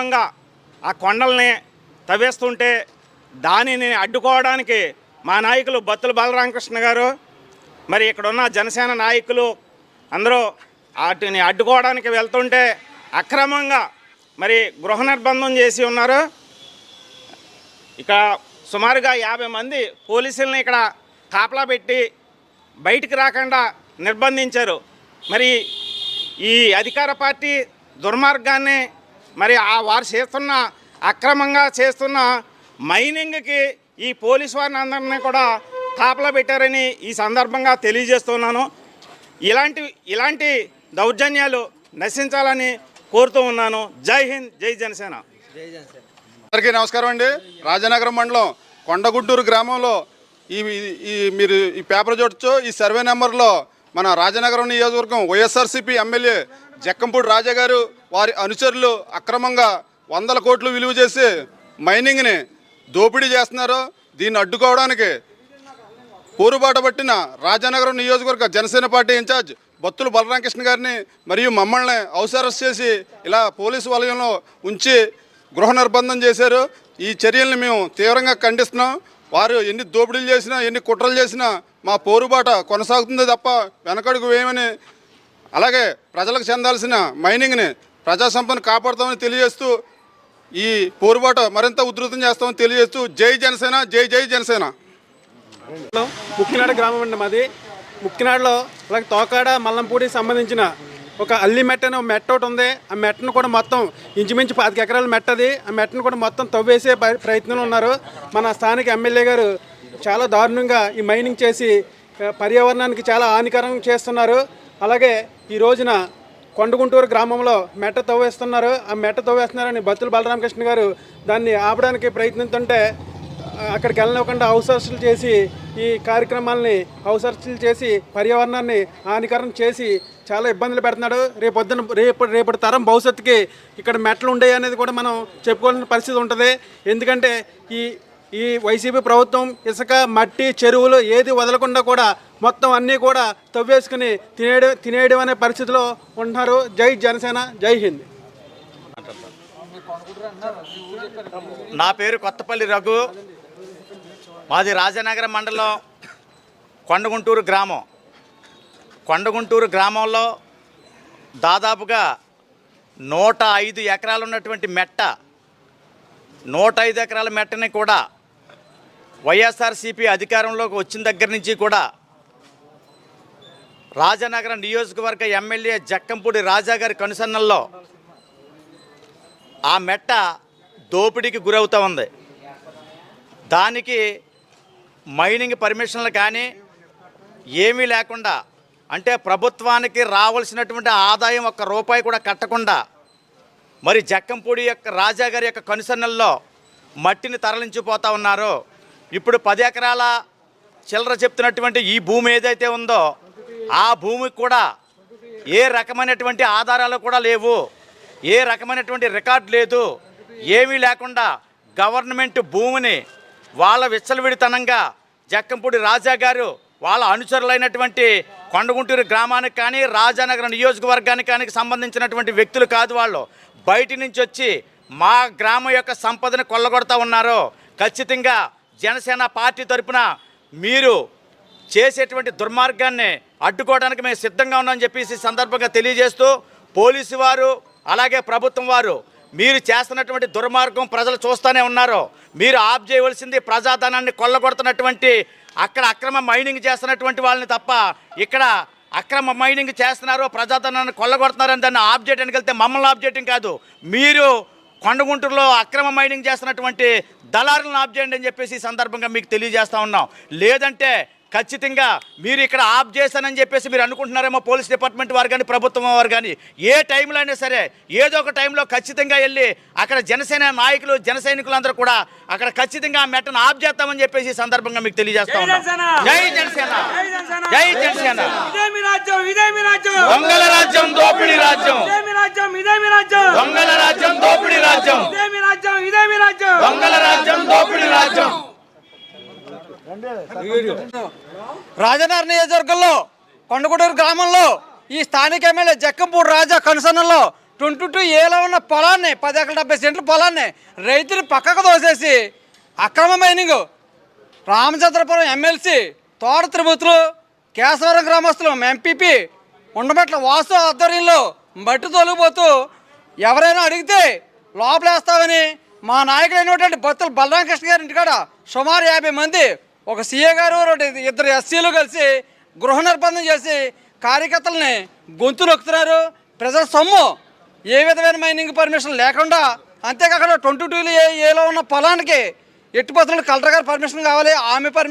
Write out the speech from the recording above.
అక్రమంగా ఆ కొండల్ని తవ్వేస్తుంటే దానిని అడ్డుకోవడానికి మా నాయకులు బత్తుల బాలరామకృష్ణ గారు మరి ఇక్కడ ఉన్న జనసేన నాయకులు అందరూ వాటిని అడ్డుకోవడానికి వెళ్తుంటే అక్రమంగా మరి గృహ నిర్బంధం చేసి ఉన్నారు. ఇక సుమారుగా యాభై మంది పోలీసుల్ని ఇక్కడ కాపలా పెట్టి బయటికి రాకుండా నిర్బంధించారు. మరి ఈ అధికార పార్టీ దుర్మార్గాన్ని మరి ఆ వారు చేస్తున్న అక్రమంగా చేస్తున్న మైనింగ్కి ఈ పోలీసు వారిని అందరినీ కూడా కాపలా పెట్టారని ఈ సందర్భంగా తెలియజేస్తున్నాను. ఇలాంటి ఇలాంటి దౌర్జన్యాలు నశించాలని కోరుతూ ఉన్నాను. జై హింద్ జై జనసేన. అందరికీ నమస్కారం అండి. రాజనగరం మండలం కొండగుడ్డూరు గ్రామంలో ఈ ఈ మీరు ఈ పేపర్ చూడొచ్చు. ఈ సర్వే నెంబర్లో మన రాజనగరం నియోజకవర్గం వైఎస్ఆర్సీపీ ఎమ్మెల్యే జక్కంపూడి రాజా గారు వారి అనుచరులు అక్రమంగా వందల కోట్లు విలువ చేసి మైనింగ్ని దోపిడీ చేస్తున్నారు. దీన్ని అడ్డుకోవడానికి పోరుబాట పట్టిన రాజానగరం నియోజకవర్గ జనసేన పార్టీ ఇన్ఛార్జ్ బత్తుల బలరామకృష్ణ గారిని మరియు మమ్మల్ని హౌస్ అరెస్ట్ చేసి ఇలా పోలీసు వలయంలో ఉంచి గృహ నిర్బంధం చేశారు. ఈ చర్యల్ని మేము తీవ్రంగా ఖండిస్తున్నాం. వారు ఎన్ని దోపిడీలు చేసినా ఎన్ని కుట్రలు చేసినా మా పోరుబాట కొనసాగుతుంది తప్ప వెనకడుగు వేయమని. అలాగే ప్రజలకు చెందాల్సిన మైనింగ్ని ప్రజా సంపదను కాపాడుతామని తెలియజేస్తూ ఈ పోరుబాట మరింత ఉధృతం చేస్తామని తెలియజేస్తూ జై జనసేన జై జై జనసేన. లో ముక్కినాడ గ్రామం అండి మాది. ముక్కినాడలో అలాగే తోకాడ మల్లంపూడికి సంబంధించిన ఒక అల్లి మెట్ట అనే ఒక మెట్ట ఒకటి ఉంది. ఆ మెట్టను కూడా మొత్తం ఇంచుమించు పాతిక ఎకరాల మెట్ట అది. ఆ మెట్టను కూడా మొత్తం తవ్వేసే ప్రయత్నంలో ఉన్నారు. మన స్థానిక ఎమ్మెల్యే గారు చాలా దారుణంగా ఈ మైనింగ్ చేసి పర్యావరణానికి చాలా హానికరం చేస్తున్నారు. అలాగే ఈ రోజున కొండగుంటూరు గ్రామంలో మెట్ట తవ్వేస్తున్నారు. ఆ మెట్ట తవ్వేస్తున్నారని బత్తుల బలరామకృష్ణ గారు దాన్ని ఆపడానికి ప్రయత్నిస్తుంటే అక్కడికి వెళ్ళనివ్వకుండా అవసరస్తులు చేసి ఈ కార్యక్రమాలని అవసరస్తులు చేసి పర్యావరణాన్ని హానికరం చేసి చాలా ఇబ్బందులు పెడుతున్నాడు. రేపు రేపు రేపటి తరం భవిష్యత్తుకి ఇక్కడ మెట్లు ఉండేవి అనేది కూడా మనం చెప్పుకోవాల్సిన పరిస్థితి ఉంటుంది. ఎందుకంటే ఈ ఈ వైసీపీ ప్రభుత్వం ఇసుక మట్టి చెరువులు ఏది వదలకుండా కూడా మొత్తం అన్నీ కూడా తవ్వేసుకుని తినేయడం తినేయడం అనే పరిస్థితిలో ఉంటున్నారు. జై జనసేన జై హింద్. నా పేరు కొత్తపల్లి రఘు. మాది రాజనగరం మండలం కొండగుంటూరు గ్రామం. కొండగుంటూరు గ్రామంలో దాదాపుగా నూట ఐదు ఎకరాలు ఉన్నటువంటి మెట్ట నూట ఐదు ఎకరాల మెట్టని కూడా వైఎస్ఆర్సీపీ అధికారంలోకి వచ్చిన దగ్గర నుంచి కూడా రాజనగరం నియోజకవర్గ ఎమ్మెల్యే జక్కంపూడి రాజా గారి కనుసన్నల్లో ఆ మెట్ట దోపిడీకి గురవుతూ ఉంది. దానికి మైనింగ్ పర్మిషన్లు కానీ ఏమీ లేకుండా అంటే ప్రభుత్వానికి రావాల్సినటువంటి ఆదాయం ఒక్క రూపాయి కూడా కట్టకుండా మరి జక్కంపూడి యొక్క రాజా గారి యొక్క కనుసన్నల్లో మట్టిని తరలించిపోతూ ఉన్నారు. ఇప్పుడు పది ఎకరాల చిల్లర చెప్తున్నటువంటి ఈ భూమి ఏదైతే ఉందో ఆ భూమికి కూడా ఏ రకమైనటువంటి ఆధారాలు కూడా లేవు ఏ రకమైనటువంటి రికార్డు లేదు ఏమీ లేకుండా గవర్నమెంట్ భూమిని వాళ్ళ విచ్చలవిడితనంగా జక్కంపూడి రాజా గారు వాళ్ళ అనుచరులైనటువంటి కొండగుంటూరు గ్రామానికి కానీ రాజానగర నియోజకవర్గానికి కానీ సంబంధించినటువంటి వ్యక్తులు కాదు వాళ్ళు. బయటి నుంచి వచ్చి మా గ్రామం యొక్క సంపదను కొల్లగొడతా ఉన్నారు ఖచ్చితంగా జనసేన పార్టీ తరపున మీరు చేసేటువంటి దుర్మార్గాన్ని అడ్డుకోవడానికి మేము సిద్ధంగా ఉన్నామని చెప్పేసి సందర్భంగా తెలియజేస్తూ పోలీసు వారు అలాగే ప్రభుత్వం వారు మీరు చేస్తున్నటువంటి దుర్మార్గం ప్రజలు చూస్తూనే ఉన్నారు. మీరు ఆప్ చేయవలసింది ప్రజాధనాన్ని కొల్లగొడుతున్నటువంటి అక్కడ అక్రమ మైనింగ్ చేస్తున్నటువంటి వాళ్ళని తప్ప ఇక్కడ అక్రమ మైనింగ్ చేస్తున్నారు ప్రజాధనాన్ని కొల్లగొడుతున్నారని దాన్ని ఆప్ చేయడానికి వెళ్తే మమ్మల్ని ఆప్ చేయడం కాదు. మీరు కొండగుంటూరులో అక్రమ మైనింగ్ చేస్తున్నటువంటి దళారులను ఆప్ చేయండి అని చెప్పేసి ఈ సందర్భంగా మీకు తెలియజేస్తూ ఉన్నాం. లేదంటే ఖచ్చితంగా మీరు ఇక్కడ ఆప్ చేశానని చెప్పేసి మీరు అనుకుంటున్నారేమో పోలీస్ డిపార్ట్మెంట్ వారు కానీ ప్రభుత్వం వారు కానీ ఏ టైంలో అయినా సరే ఏదో ఒక టైంలో ఖచ్చితంగా వెళ్ళి అక్కడ జనసేన నాయకులు జన సైనికులందరూ కూడా అక్కడ ఖచ్చితంగా ఆ మెట్టను ఆప్ చేస్తామని చెప్పేసి సందర్భంగా మీకు తెలియజేస్తా ఉన్నాం. జై జనసేన! జై జనసేన! దొంగల రాజ్యం దోపిడీ రాజ్యం! దొంగల రాజ్యం దోపిడీ రాజ్యం! దొంగల రాజ్యం దోపిడీ రాజ్యం! రాజనగర్ నియోజకవర్గంలో కొండగూడూరు గ్రామంలో ఈ స్థానిక ఎమ్మెల్యే జక్కంపూడి రాజా కనుసన్నలో ట్వంటీ టూ ఏలో ఉన్న పొలాన్ని పది ఎకర డెబ్బై సెంట్ల పొలాన్ని రైతులు పక్కకు దోసేసి అక్రమ మైనింగ్. రామచంద్రపురం ఎమ్మెల్సీ తోట తిరుమతులు కేశవరం గ్రామస్తులు ఎంపీపీ ఉండబట్ల వాసు ఆధ్వర్యంలో మట్టి తొలగిపోతూ ఎవరైనా అడిగితే లోపలేస్తామని మా నాయకుడైనటువంటి భక్తులు బలరామకృష్ణ గారి ఇంటికాడ సుమారు యాభై మంది ఒక సీఏ గారు ఇద్దరు ఎస్సీలు కలిసి గృహ నిర్బంధం చేసి కార్యకర్తలని గొంతు నొక్కుతున్నారు. ప్రజల సొమ్ము ఏ విధమైన మైనింగ్ పర్మిషన్ లేకుండా అంతేకాకుండా ట్వంటీ టూలో ఏ ఏలో ఉన్న పొలానికి ఎట్టి పత్రులు కలెక్టర్ గారు పర్మిషన్ కావాలి ఆమె పర్మిషన్